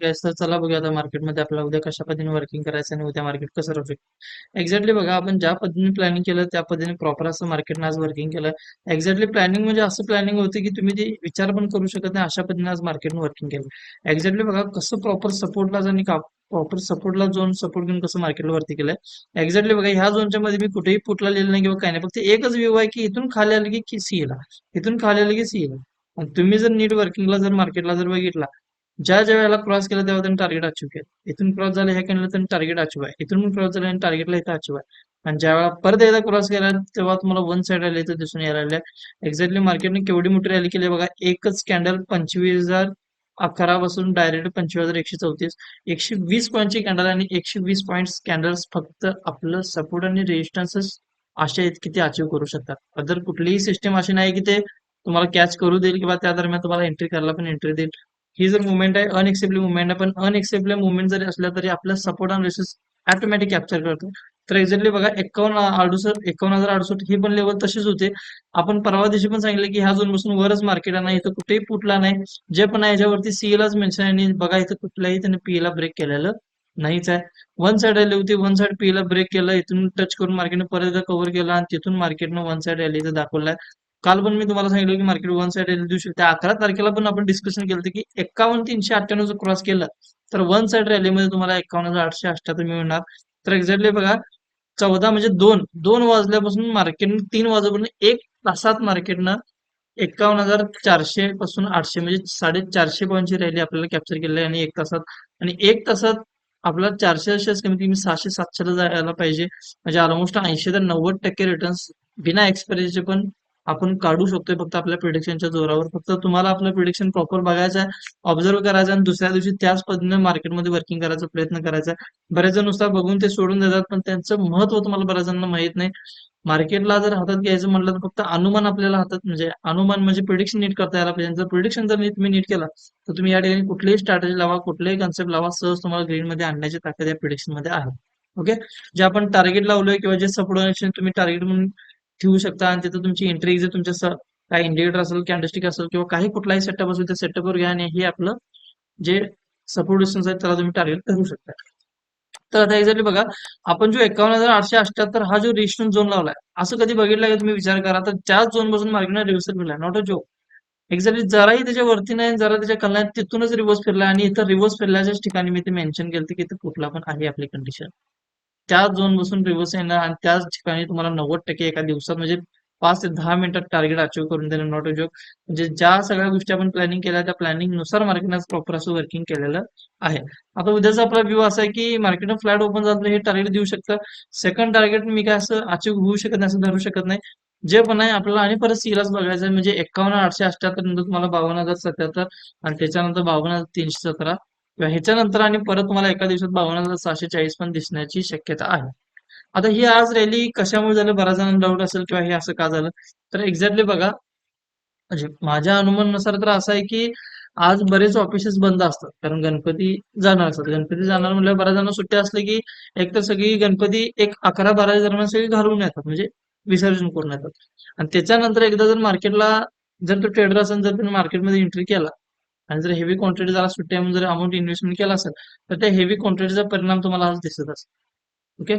Yes तर चला बघूया आता मार्केटमध्ये आपल्याला उद्या कशा पद्धतीने वर्किंग करायचं आणि उद्या मार्केट कसं राहू शकतं एक्झॅक्टली बघा आपण ज्या पद्धतीने प्लॅनिंग केलं त्या पद्धतीने प्रॉपर असं मार्केटनं आज वर्किंग केलं. एक्झॅक्टली प्लॅनिंग म्हणजे असं प्लॅनिंग होतं की तुम्ही ते विचार पण करू शकत नाही अशा पद्धतीने आज मार्केटनं वर्किंग केलं. एक्झॅक्टली बघा कसं प्रॉपर सपोर्टला आणि प्रॉपर सपोर्टला झोन सपोर्ट घेऊन कसं मार्केटला वरती केलंय एक्झॅक्टली बघा ह्या झोनच्या मध्ये मी कुठेही पुटला लिहिलं नाही किंवा काही नाही. फक्त एकच व्यू आहे की इथून खाली आलं की सी ला. इथून खाली आलं की सी ला. तुम्ही जर नीट वर्किंगला जर मार्केटला जर बघितला ज्या ज्या वेळेला क्रॉस केलं तेव्हा त्यांनी टार्गेट अचीव केलं. इथून क्रॉस झालं ह्या कॅन्डल त्यांनी टार्गेट अचीव्ह आहे. इथून पण क्रॉस झालं आणि टार्गेटला इथं अचीव्ह आहे. आणि ज्या वेळेला परत एकदा क्रॉस केला तेव्हा तुम्हाला वन साइड आले इथं दिसून यायला लागल्या. एक्झॅक्टली मार्केटने केवढी मोठी रॅली केली बघा. एकच कॅन्डल पंचवीस हजार अकरा पासून डायरेक्ट पंचवीस हजार एकशे चौतीस. एकशे वीस पॉईंटची कॅन्डल आणि एकशे वीस पॉईंट कॅन्डल्स फक्त आपलं सपोर्ट आणि रेजिस्टन्स असे आहेत की ते अचीव करू शकतात. अदर कुठलीही सिस्टम अशी नाही की ते तुम्हाला कॅच करू देईल किंवा त्या दरम्यान तुम्हाला एंट्री करायला पण एंट्री देईल. ही जर मुवमेंट आहे अनएक्सेप्टेबल मुवमेंट आहे. पण अनएक्सेप्टेबल मुवमेंट जरी असल्या तरी आपला सपोर्ट आणि रेसिस ऑटोमॅटिक कॅप्चर करतो. तर एक्झॅक्टली बघा एकावन्न अडुसष्ट एकावन्न हजार अडुसष्ट ही पण लेवल तशीच होते. आपण परवा दिवशी पण सांगितलं की ह्या झोनपासून वरच मार्केट आहे इथं कुठेही फुटला नाही. जे पण आहे याच्यावरती सीएलाच मेन्शन आहे. आणि बघा इथं कुठल्याही त्याने पीएला ला ब्रेक केलेलं नाहीच आहे. वन साइड आली होती वन साइड पी ला ब्रेक केलं. इथून टच करून मार्केटने परत कव्हर केला आणि तिथून मार्केटनं वन साइड रॅली दाखवलाय. काल पण मी तुम्हाला सांगितलं की मार्केट वन साइड रॅली देऊ शकते अकरा तारखेला पण आपण डिस्कशन केलं की एकावन्न तीनशे अठ्ठ्याण्णव क्रॉस केलं तर वन साइड रॅलीमध्ये तुम्हाला एकावन्न हजार आठशे अठ्ठ्याहत्तर मिळणार तर एक्झॅक्टली बघा चौदा म्हणजे दोन. दोन वाजल्यापासून मार्केट तीन वाजेपर्यंत एक तासात मार्केटनं एकावन्न हजार चारशे पासून आठशे म्हणजे साडेचारशे पॉईंटची रॅली आपल्याला कॅप्चर केली आहे आणि एक तासात. आणि एक तासात आपला चारशे शेअर्स कमीत कमी सहाशे सातशेला जायला पाहिजे. म्हणजे ऑलमोस्ट ऐंशी ते नव्वद टक्के रिटर्न्स बिना एक्सपायरीचे पण आपण काढू शकतोय फक्त आपल्या प्रिडिक्शनच्या जोरावर. फक्त तुम्हाला आपलं प्रिडिक्शन प्रॉपर बघायचं आहे ऑब्झर्व करायचं आणि दुसऱ्या दिवशी त्याच पद्धतीने मार्केटमध्ये वर्किंग करायचा प्रयत्न करायचा बरेच जण नुसता बघून ते सोडून देतात पण त्यांचं महत्त्व तुम्हाला बऱ्याच जणांना माहीत नाही. मार्केटला जर हातात घ्यायचं म्हटलं तर फक्त अनुमान आपल्याला हातात म्हणजे अनुमान म्हणजे प्रिडिक्शन नीट करता यायला पाहिजे. जर प्रिडिक्शन जर तुम्ही नीट केला तर तुम्ही या ठिकाणी कुठलीही स्ट्रॅटेजी लावा कुठलेही कन्सेप्ट लावा सहज तुम्हाला ग्रीन मध्ये आणण्याची ताकद या प्रिडिक्शनमध्ये आहे. ओके जे आपण टार्गेट लावलोय किंवा जे सपोर्ट तुम्ही टार्गेट म्हणून ठेवू शकता. आणि तिथं तुमची एंट्री जर तुमच्या काही इंडिकेटर असेल कॅन्डस्टिक असेल किंवा काही कुठलाही सेटअप असेल त्या सेटअपवर घ्या आणि हे आपलं जे सपोर्ट डिस्टन्स आहे त्याला तुम्ही टार्गेट करू शकता. तर आता एक्झॅक्टली बघा आपण जो एकावन्न हजार आठशे अठ्याहत्तर हा जो रेजिस्ट्रेशन झोन लावलाय असं कधी बघितलं का? तुम्ही विचार करा. तर त्याच झोनपासून मार्केटने रिव्हर्सल फिरलाय नॉट अ जोक एक्झॅक्टली जराही त्याच्या वरती नाही जरा त्याच्या कल्ला तिथूनच रिव्हर्स फिरला आणि इथं रिव्हर्स फिरल्याच्याच ठिकाणी मी ते मेन्शन केलं की इथं कुठला पण आहे आपली कंडिशन त्याच झोन बसून रिव्हर्स येणार आणि त्याच ठिकाणी तुम्हाला नव्वद टक्के एका दिवसात म्हणजे पाच ते दहा मिनिटात टार्गेट अचीव करून देणं नॉट अ जोक म्हणजे ज्या सगळ्या गोष्टी आपण प्लॅनिंग केल्या त्या प्लॅनिंगनुसार मार्केटने प्रॉपर असं वर्किंग केलेलं आहे. आता उद्याचा आपला व्ह्यू असा आहे की मार्केट फ्लॅट ओपन झालं हे टार्गेट देऊ शकतं. सेकंड टार्गेट मी काय असं अचीव होऊ शकत नाही असं धरू शकत नाही. जे पण आहे आपल्याला आणि परत सीलाच बघायचं आहे. म्हणजे एकावन्न आठशे अठ्याहत्तर नंतर तुम्हाला बावन्न हजार सत्याहत्तर आणि त्याच्यानंतर बावन्न हजार तीनशे सतरा किंवा ह्याच्यानंतर आणि परत तुम्हाला एका दिवसात बावन्न हजार सहाशे चाळीस पण दिसण्याची शक्यता आहे. आता ही आज रॅली कशामुळे झालं? बऱ्याच जणांना डाऊट असेल किंवा हे असं का झालं? तर एक्झॅक्टली बघा म्हणजे माझ्या अनुमानानुसार तर असं आहे की आज बरेच ऑफिसेस बंद असतात. कारण गणपती जाणार असतात. गणपती जाणार म्हणजे बऱ्याच जणांना सुट्ट्या असले की एक तर सगळी गणपती एक अकरा बारा दरम्यान सगळी घालून येतात. म्हणजे विसर्जन करून येतात. आणि त्याच्यानंतर एकदा जर मार्केटला जर तो ट्रेडर असेल जर तुम्ही मार्केटमध्ये एंट्री केला आणि जर हेवी क्वांटिटी जरा सुट्ट्यामध्ये म्हणून जर अमाऊंट इन्व्हेस्टमेंट केला असेल तर त्या हेवी क्वांटिटीचा परिणाम तुम्हाला आज दिसत असेल. ओके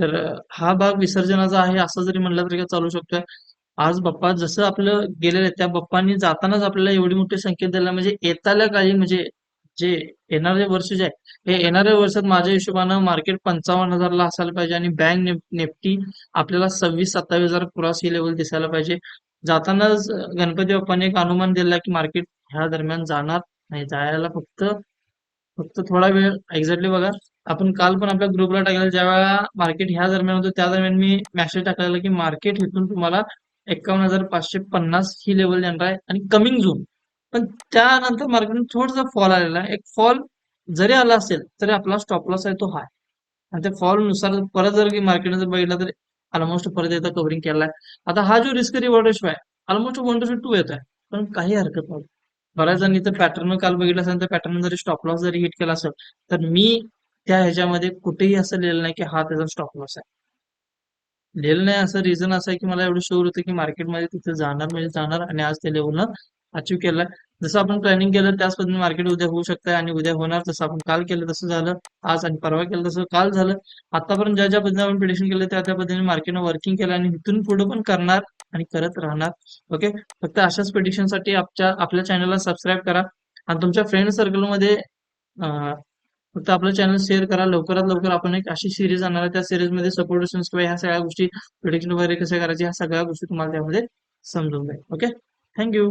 तर हा भाग विसर्जनाचा आहे असं जरी म्हणलं तरी चालू शकतोय. आज बाप्पा जसं आपलं गेलेलं आहे त्या बाप्पांनी जातानाच आपल्याला एवढी मोठी संकेत दिला म्हणजे येताल्या काही म्हणजे जे येणारे वर्ष जे आहे हे येणाऱ्या वर्षात माझ्या हिशोबानं मार्केट पंचावन्न हजारला असायला पाहिजे आणि बँक नेफ्टी आपल्याला सव्वीस सत्तावीस हजार क्रॉस ही लेवल दिसायला पाहिजे. जातानाच गणपती बाप्पाने एक अनुमान दिला की मार्केट ह्या दरम्यान जाणार नाही. जायला फक्त फक्त थोडा वेळ एक्झॅक्टली बघा. आपण काल पण आपल्या ग्रुपला टाकलेलं ज्या वेळा मार्केट ह्या दरम्यान होतं त्या दरम्यान मी मॅसेज टाकलेला की मार्केट इथून तुम्हाला एकावन्न हजार पाचशे पन्नास ही लेवल देणार आहे आणि कमिंग झोन पण त्यानंतर मार्केट थोडासा फॉल आलेला आहे. एक फॉल जरी आला असेल तरी आपला स्टॉप लॉस आहे तो हाय आणि त्या फॉलनुसार परत जर मार्केटने जर बघितलं तर ऑलमोस्ट परत एकदा कव्हरिंग आहे. आता हा जो रिस्क रिवॉर्ड रेशो आहे ऑलमोस्ट वन टू टू येत आहे पण काही हरकत नाही. बऱ्याच जणांनी तर पॅटर्न काल बघितलं असेल तर पॅटर्न जरी स्टॉप लॉस जरी हिट केला असेल तर मी त्या ह्याच्यामध्ये कुठेही असं लिहिलं नाही की हा त्याचा स्टॉप लॉस आहे. लिहिलं नाही असं रिझन असं आहे की मला एवढं शुअर होतं की मार्केटमध्ये तिथे जाणार म्हणजे जाणार आणि आज ते लेवलनं अचीव्ह केलाय जसं आपण प्लॅनिंग केलं त्याच पद्धतीने मार्केट उद्या होऊ शकतं आणि उद्या होणार. जसं आपण काल केलं तसं झालं. आज आणि परवा केलं तसं काल झालं. आतापर्यंत ज्या ज्या पद्धतीने आपण प्रिडिक्शन केलं त्या त्या पद्धतीने मार्केटनं वर्किंग केलं आणि इथून पुढे पण करणार आणि करत राहणार. ओके फक्त अशाच पिटिशनसाठी साठी आपल्या आपल्या चॅनलला सबस्क्राईब करा. आणि तुमच्या फ्रेंड सर्कलमध्ये फक्त आपलं चॅनल शेअर करा. लवकरात लवकर आपण एक अशी सिरीज आणणार आहे. त्या सिरीजमध्ये सपोर्टेशन किंवा ह्या सगळ्या गोष्टी प्रिडिक्शन वगैरे कसे करायचे ह्या सगळ्या गोष्टी तुम्हाला त्यामध्ये समजून जाईल. Okay thank you